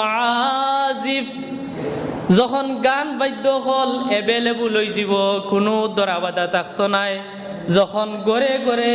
মাজিফ যখন গান বাদ্য হল এভেলেবল হয়ে যাব, কোনো দরা বাধা থাকতো নাই। যখন গড়ে গড়ে,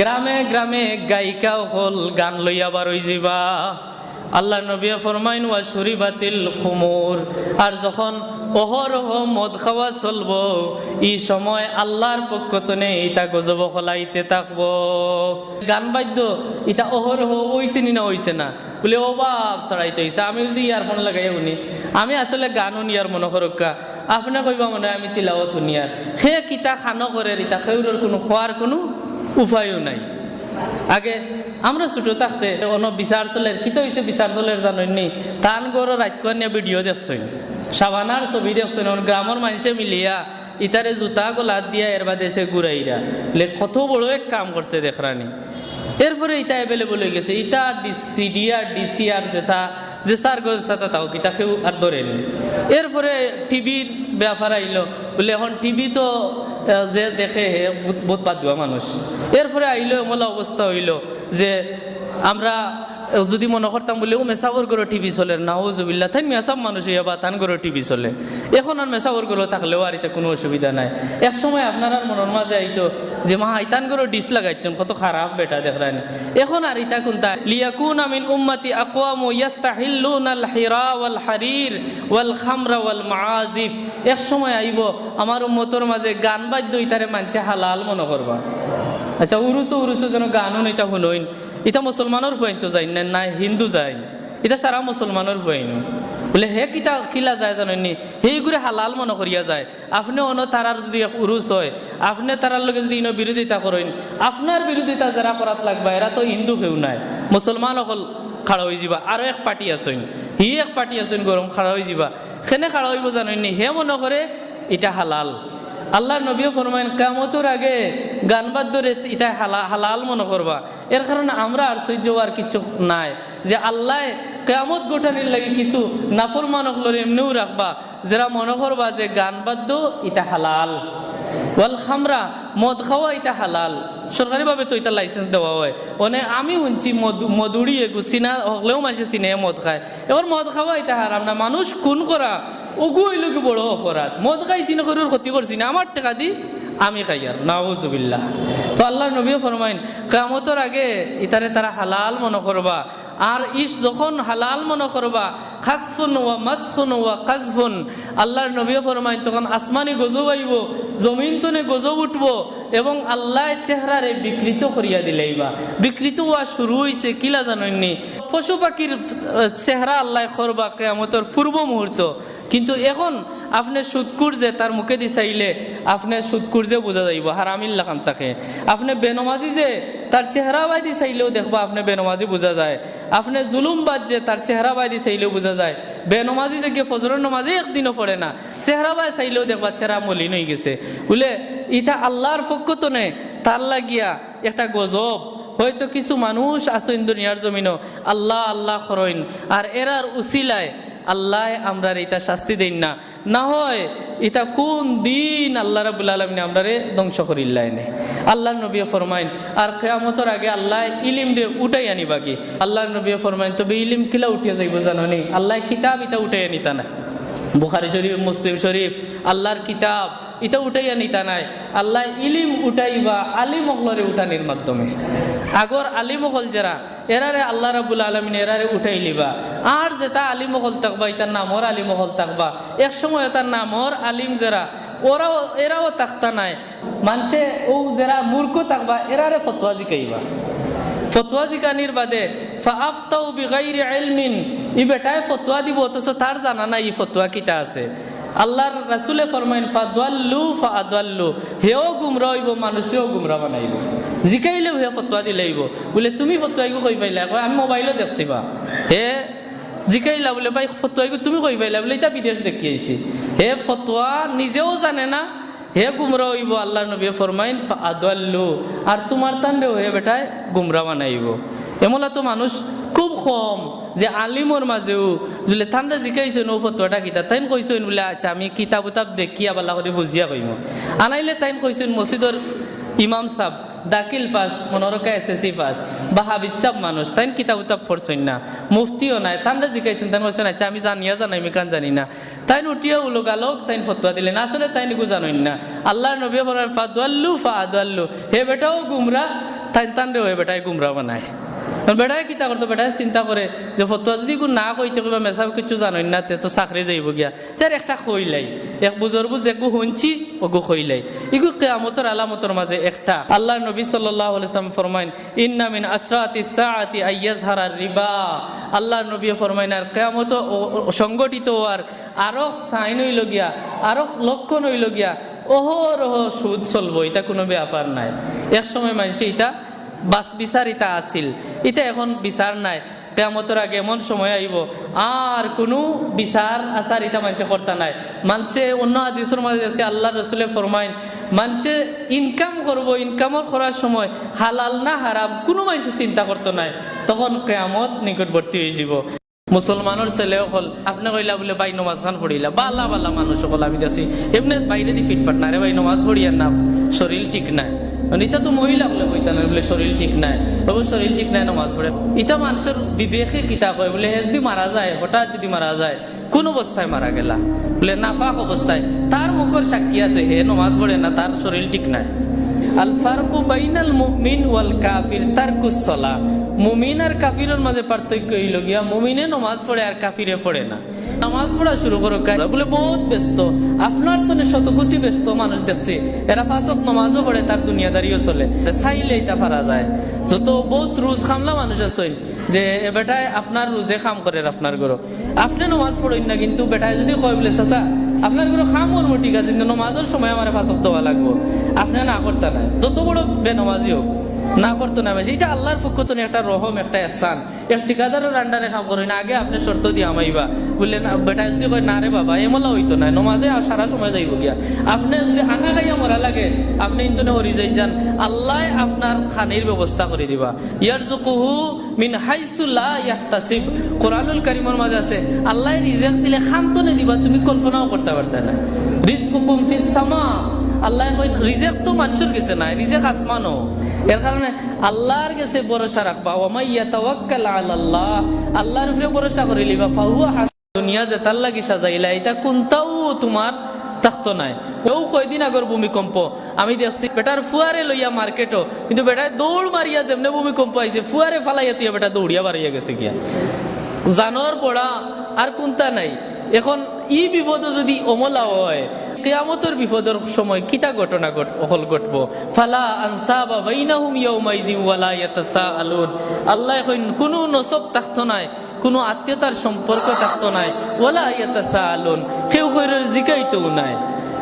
গ্রামে গ্রামে গায়িকাও হল, গান লইয়া বার হয়ে যাবা। আল্লাহ নবী ফরমাইন ওয়া বাতিল খুমুর। আর যখন অহরহ মদ খাওয়া চলব ই সময় আল্লাহর পক্ষ তনে ইটা গজব হলাইতে থাকব। গান বাদ্য ইটা অহরহ ওইছে নি না ওইছে না? বলে অভাব চড়াইতে হইছে। আমি যদি ইয়ারফোন লাগাই শুনি। আমি আসলে গান শুনিয়ার মনে করক্কা আপনি কইবা মনে আমি তিলাওয়াত শুনিয়ার সে কিতা খানো করে ইটা সেউরের কোনো খোয়ার কোনো উপায়ও নাই। আগে আমরা ছোট থাকতে অন্য বিচার চলের, কিতো হয়েছে বিচার চলের জানেননি তান গরো রাজকর নিয়ে ভিডিও দেখছেন সাবানার ছবি দেখছেন গ্রামের মানুষে মিলিয়া ইতারে জুতা গোলাত দিয়া এর বাদে সে ঘুরাইরা কত বড় এক কাম করছে দেখরানি এরপরে ইটা এভেলেবল হয়ে গেছে। ইটা সিডিআর ডিসিআর যেটা যে সার সাথে তাও কিতা কেউ আর ধরে নি। এরপরে টিভির ব্যাপার আইলো বলে এখন টিভি তো যে দেখে হে বহুত বাদ মানুষ। এরপরে আইলো মোলা অবস্থা হইল যে আমরা যদি মনে করতাম বলে, ও মেসাবর করে টিভি চলে, না, ও জুবিল্লা, তাই মেসাব মানুষ হইয়া বা তান করে টিভি চলে। এখন আর মেসাবর করে থাকলেও আর এটা কোনো অসুবিধা নাই। এক সময় আপনার মনের মাঝে আইতো যে, মা ইতান করে ডিস লাগাইছেন, কত খারাপ বেটা দেখরানি এখন আর ইতা কোনটা লিয়াকুন আমিন উম্মতি আকওয়ামু ইয়াস্তাহিল্লুনা আল হিরা ওয়াল হারির ওয়াল খামরা ওয়াল মাআজিফ এক সময় আইব, আমার উম্মতর মাঝে গান বাদ্য ইতারে মানুষে হালাল মনে করবা। আচ্ছা উরুসু উরুসু যেন গানও এটা শুনইন। এটা মুসলমানের ফুয়াইন তো যাই না হিন্দু যাই এটা সারা মুসলমানের ফুয়াইন বলে হে কিতা কিলা যায় জানেননি সেইগুলো হালাল মনে করিয়া যায়। আপনি অন তারার যদি উরুস হয়, আপনি তারার লগে যদি ইনো বিরোধিতা করেন আপনার বিরোধিতা যারা করাত লাগবা এরা তো হিন্দু কেউ নাই। মুসলমান অকল খাড়া হয়ে যাবা আরও এক পার্টি আছেন হি এক পার্টি আছেন গরম খাড়া হয়ে যাবা সেনে খাড়া হইব জানেননি হে মনে করে এটা হালাল। আল্লাহ নবীও ফরমাইন কামতর আগে গান বাদ ধরে ইটা হালা, হালাল মনে করবা। এর কারণে আমরা আর সহ্য আর কিছু নাই। যে আল্লাহ কেমত গোটানির লাগে কিছু নাফর মানক লরে এমনিও রাখবা। যারা মনে করবা যে গান বাদ্য ইটা হালাল, ওয়াল খামরা, মদ খাওয়া এটা হালাল। সরকারিভাবে তো এটা লাইসেন্স দেওয়া হয়। মানে আমি শুনছি মধু মধুরি এগু চিনা হলেও মানুষ চিনে মদ খায়। এবার মদ খাওয়া এটা হারাম না। মানুষ খুন করা ওগু কি বড় অপরাধ? মদ খাইছি না শরীর ক্ষতি করছি না। আমার টাকা দি আমি খাই আর। নাউজুবিল্লাহ। তো আল্লাহ নবীও ফরমাইন কামতর আগে ইতারে তারা হালাল মনে করবা। আর ইস যখন হালাল মনে করবা, খাসফুন ওয়া মাসফুন ওয়া কাজফুন। আল্লাহর নবীও ফরমাইন, তখন আসমানি গজব আইব, জমিন তনে গজব উঠব এবং আল্লাহ চেহারারে বিকৃত করিয়া দিলেইবা। বিকৃত হওয়া শুরু হইছে কিলা জানেননি পশু পাখির চেহারা আল্লাহ করবা কেয়ামতর পূর্ব মুহূর্ত। কিন্তু এখন আপনি সুদকুর যে তার মুখে দি চাইলে আপনি সুদকুর যে বোঝা যাইব, হারামিল লাগাম তাকে। আপনি বেনমাজি যে তার চেহারা বাইদি চাইলেও দেখবা আপনি বেনমাজি বোঝা যায়। আপনি জুলুম বাদ যে তার চেহারা বাইদি চাইলেও বোঝা যায়। বেনমাজি যে গিয়ে ফজরের নমাজে একদিনও পড়ে না, চেহারা বাই চাইলেও দেখবা চেহারা মলিন হয়ে গেছে। বুলে ইটা আল্লাহর পক্ষ তো নেই তার লাগিয়া একটা গজব। হয়তো কিছু মানুষ আসেন দুনিয়ার জমিনও, আল্লাহ আল্লাহ করইন আর এরার উসিলায় আল্লাহ আমরা এটা শাস্তি দেন না। না হয় এটা কোন দিন আল্লাহ রাবুল আলমিনে আমরা ধ্বংস করিল্লাই নে আল্লাহ নবী ফরমাইন, আর কেয়ামতর আগে আল্লাহ ইলিম রে উঠাই আনি বাকি আল্লাহ নবী ফরমাইন, তবে ইলিম কিলা উঠিয়া যাইব জানো নি আল্লাহ কিতাব ইটা উঠাই আনিতা না বুখারি শরীফ, মুসলিম শরীফ, আল্লাহর কিতাব এটা উঠাইয়া নিতা নাই। আল্লাহ ইলিম উঠাইবা আলিম অকলরে উঠানির মাধ্যমে। আগর আলিম অকল যারা এরারে আল্লাহ রাবুল আলমিন এরারে উঠাই লিবা আর যেটা আলিম অকল থাকবা, এটার নামর আলিম অকল থাকবা। এক সময় এটার নামর আলিম যারা, ওরাও, এরাও তাকতা নাই। মানুষে ও যারা মূর্খ থাকবা, এরারে ফতোয়া জিকাইবা। ফতোয়া জিকানির বাদে ফাফতাউ বিগাইরি ইলমিন, ই বেটায় ফতোয়া দিব, অথচ তার জানা নাই ই ফতোয়া কিটা আছে। আল্লাহর রাসুলে ফরমাইন, ফাদওয়াল্লু ফাদওয়াল্লু। হেও গুমরা হইব, মানুষেও গুমরা বানাইব। জিকাইলেও হে ফতোয়া দিলেইব বলে, তুমি ফতোয়া এগু কই পাইলা? কয়, আমি মোবাইলও দেখছি বা। হে, জিকাইলা বলে, ভাই ফতোয়া এগু তুমি কই পাইলা? বলে এটা বিদেশ দেখি আইছি। হে, ফতোয়া নিজেও জানে না। হে, গুমরা হইব আল্লাহ নবী ফরমাইন আদুয়াল্লু আর তোমার তান্ডে হয়ে বেটায়, গুমরা বানাইব। এমলা তো মানুষ খুব কম। যে আলিমর মাঝেও বলে ঠান্ডা জিকাইছো নো ফটোটা কিতা তাইন কইছেন বলে আচ্ছা আমি কিতাব উতাব দেখি আবার করে বুঝিয়া কইম আনাইলে তাইন কইছেন মসজিদর ইমাম সাহ দাখিল পাস মনোরকা এসএসসি পাস বা হাবিচাপ মানুষ তাই কিতাব উতাব পড়ছেন না। মুফতিও নাই তানরা জিকাইছেন? তাই বলছেন আচ্ছা আমি জানিয়া জানাই, আমি কান জানি না। তাই উঠিয়া উলোক আলোক তাই ফতুয়া দিলেন আসলে তাই নিকু জানেন না। আল্লাহ নবী ফরার ফাদুয়াল্লু ফাদুয়াল্লু হে বেটাও গুমরা তাই তান রে হে বেটাই গুমরা বানায়। বেটাই কিতা করতো বেটাই চিন্তা করে যে ফতুয়া যদি না কইতে কিবা মেসাব কিছু জানেন না, তে তো চাকরি যাইব গিয়া। তার একটা খইলাই এক বুজর বুজ একগু শুনছি ওগু খইলাই ইগু কেয়ামতর আলামতর মাঝে একটা। আল্লাহ নবী আলাইসলাম ফরমাইন ইন্না মিন আশরাতি সাআতি আইয়াজহারার রিবা। আল্লাহ নবী ফরমাইন আর কেয়ামত সংগঠিত হওয়ার আরও সাইন হইল গিয়া আরও লক্ষণ হইল গিয়া অহরহ সুদ চলবো, এটা কোনো ব্যাপার নাই। এক সময় মানুষ এটা বাস বিচার ইটা আছিল। ইটা এখন বিচার নাই। কেমতর আগে এমন সময় আইব আর কোনো বিচার আচার ইটা মানুষে করতে নাই। মানুষে অন্য হাদিসের মাঝে আছে, আল্লাহ রসুলে ফরমাইন মানুষে ইনকাম করব ইনকামর করার সময় হালাল না হারাম কোনো মানুষ চিন্তা করতো নাই। তখন কেয়ামত নিকটবর্তী হয়ে যাব। মুসলমানের ছেলে হল আপনি কইলা বলে ভাই নমাজ খান পড়িলা বালা বালা মানুষ সকল আমি দেখছি এমনি, বাইরে দি ফিটফাট না রে ভাই, নমাজ পড়িয়ার না, শরীর ঠিক নাই। ইটা তো মহিলা বলে কইতা না বলে শরীর ঠিক নাই। বাবু শরীর ঠিক নাই, নমাজ পড়ে। ইতা মানুষের বিবেকে কিতা কয় বলে হে যদি মারা যায়, হঠাৎ যদি মারা যায়, কোন অবস্থায় মারা গেলা? বলে নাফাক অবস্থায়। তার মুখের সাক্ষী আছে, হে নমাজ পড়ে না, তার শরীর ঠিক নাই। আল ফারকু বাইনাল মুমিন ওয়াল কাফির তারকুস সালা মুমিন আর কাফিরের মাঝে পার্থক্য হইল গিয়া মুমিনে নমাজ পড়ে আর কাফিরে পড়ে না। নামাজ পড়া শুরু করো বলে, বহুত ব্যস্ত, আপনার তো শতকোটি ব্যস্ত মানুষ দেখছি। এরা ফাঁসত নমাজও পড়ে, তার দুনিয়াদারিও চলে। চাইলে এটা পারা যায়। যত বহুত রুজ খামলা মানুষ আছে যে বেটায় আপনার রুজে কাম করে আপনার গরো। আপনি নমাজ পড়েন না, কিন্তু বেটায় যদি কয় বলে, চাচা, আপনার কোনো খাম করব, ঠিক আছে, কিন্তু নমাজের সময় আমার ফাঁসক দেওয়া লাগবো। আপনি না করতে না যত বড় বেনমাজি হোক না করতো না বেশি এটা আল্লাহর পক্ষ তো একটা রহম, একটা এসান এক ঠিকাদারের আন্ডারে কাম করেন আগে আপনি শর্ত দিয়ে আমাইবা বললেন বেটা, যদি কয়, না রে বাবা এমলা হইতো না, নমাজে আর সারা সময় যাইব গিয়া। আপনি যদি আনা খাইয়া মরা লাগে, আপনি ইন্তনে হরি যাই যান। আল্লাহ আপনার খানির ব্যবস্থা করে দিবা। ইয়ার জুকুহু মিন হাইসুল্লাহ ইয়াহতাসিব। কোরআনুল কারিমের মাঝে আছে, আল্লাহ রিজেক দিলে খান্তনে দিবা, তুমি কল্পনাও করতে পারতে না। রিজকুকুম ফিস সামা। আল্লাহ রিজেক তো মানুষের গেছে নাই, রিজেক আসমানও। এর কারণে আল্লাহর কাছে ভরসা রাখবা। ওমাই ইয়াতাওয়াক্কাল আলাল্লাহ। আল্লাহর উপরে ভরসা করে লিবা ফাহুয়া দুনিয়া যে তার লাগি সাজাইলা, এটা কোনটাও তোমার থাকতো নাই। ও কয়দিন আগর ভূমিকম্প। আমি দেখছি বেটার ফুয়ারে লইয়া মার্কেটও, কিন্তু বেটায় দৌড় মারিয়া যেমনে ভূমিকম্প আইছে, ফুয়ারে ফালাইয়া তুই বেটা দৌড়িয়া বাড়িয়া গেছে গিয়া। জানোর পড়া আর কোনটা নাই। এখন ই বিপদ যদি অমলা হয়, কেয়ামতের বিপদের সময় কিতা ঘটনা ঘট হল ঘটব? ফালা আনসাবা বাইনাহুম ইয়াউমাইযিন ওয়ালা ইয়াতাসাআলুন। আল্লাহ কইন কোনো নসব থাকতো নাই, কোনো আত্মীয়তার সম্পর্ক থাকতো নাই, ওয়ালা ইয়াতাসাআলুন। কেউ কইরের জিকাইতেও নাই।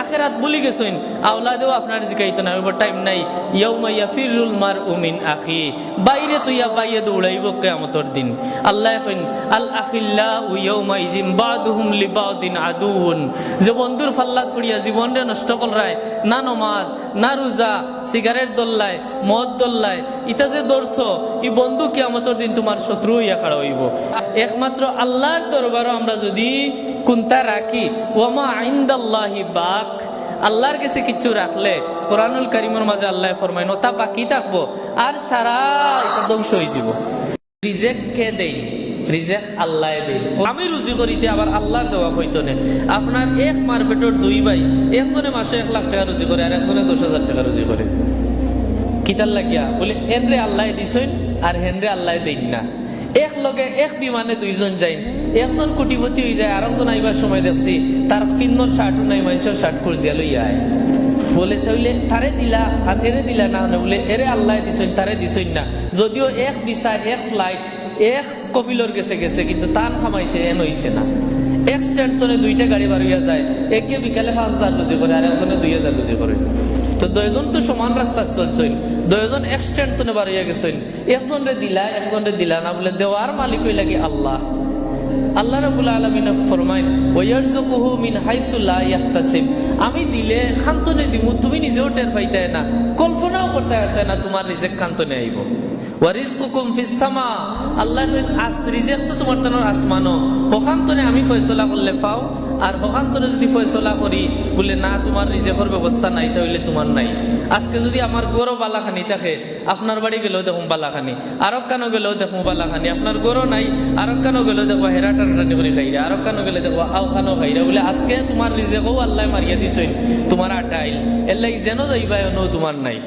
আখেরাত বলি গেছেন। আওলাদেও আপনার জিকাইতো নাই ওইবার টাইম নাই। ইয়ৌমা ইয়াফিরুল মার উমিন আখি, বাইরে তো ইয়া বাইয়ে দৌড়াইব কেয়ামতর দিন। আল্লাহ কইন, আল আখিল্লা ইয়ৌমা ইজিম বাদুহুম লিবাউদ্দিন আদুন যে বন্ধুর ফাল্লাত পড়িয়া জীবনরে নষ্ট করায় না নমাজ, না রোজা, সিগারেট দল্লায়, মদ দল্লায় ইটা যে দর্শ ই বন্ধু কেয়ামতর দিন তোমার শত্রু হইয়া খাড়া হইব। একমাত্র আল্লাহর দরবারও আমরা যদি কুন্তা রাখি ওমা আইন্দাল্লাহি বাক। আল্লাহর কাছে কিছু রাখলে কোরআনুল করিমের মাঝে আল্লাহ ফরমাইন তা বাকি থাকব। আর সারা ধ্বংস হয়ে যাব। রিজেক কে দেই, রিজেক আল্লাহ দেই। আমি রুজি করিতে আবার আল্লাহর দেওয়া হইতো না। আপনার এক মার্কেটের দুই ভাই, একজনে মাসে এক লাখ টাকা রুজি করে আর একজনে দশ হাজার টাকা রুজি করে। কিতার লাগিয়া বলে, হেনরে আল্লাহ দিছেন আর হেনরে আল্লাহ দেন না। এক লগে এক বিমানে দুইজন যাই একজন কোটিপতি হয়ে যায় আর একজন আইবার সময় দেখছি তার ফিন্নর শার্টও নাই, মানুষের শার্ট খুঁজিয়া লইয়া আয়। বলে তাইলে তারে দিলা আর এরে দিলা না? বলে, এরে আল্লাহ দিছেন, তারে দিছেন না। যদিও এক বিচার এক ফ্লাইট এক কপিলর গেছে গেছে, কিন্তু তান খামাইছে এন হইছে না। এক স্ট্যান্ড তনে দুইটা গাড়ি হইয়া যায়, একে বিকালে পাঁচ হাজার লুজি করে আর একজনে দুই হাজার লুজি করে। তো দুইজন তো সমান রাস্তা চলছেন দুইজন এক্সটেন্ড তো বাড়িয়ে গেছেন। একজন রে দিলা একজন রে দিলা না বলে দেওয়ার মালিক হই লাগে আল্লাহ? আল্লাহ রাবুল আলমিন ফরমাইন ওয়ারজুকুহু মিন হাইসু লা ইয়াহতাসিব। আমি দিলে খান্তনে দিমু, তুমি নিজেও টের পাইতে না। কল্পনাও করতে পারতে না, তোমার নিজে খান্তনে আইব। আল্লাহ আমি যদি না নাই নাই। আজকে যদি থাকে, আপনার বাড়ি গেলেও দেখুন বালাখানি। আরক কানো গেলেও দেখুন বালাখানি। আপনার গরো নাই আরক গেলেও দেখো হেরা টানটানি করে খাইরা। আরক গেলে দেখো আও খানো খাইরা। বলে, আজকে তোমার রিজেকও আল্লাহ মারিয়া দিছই তোমার আটাইল। এর লাগি যেন যাইবা তোমার নাই।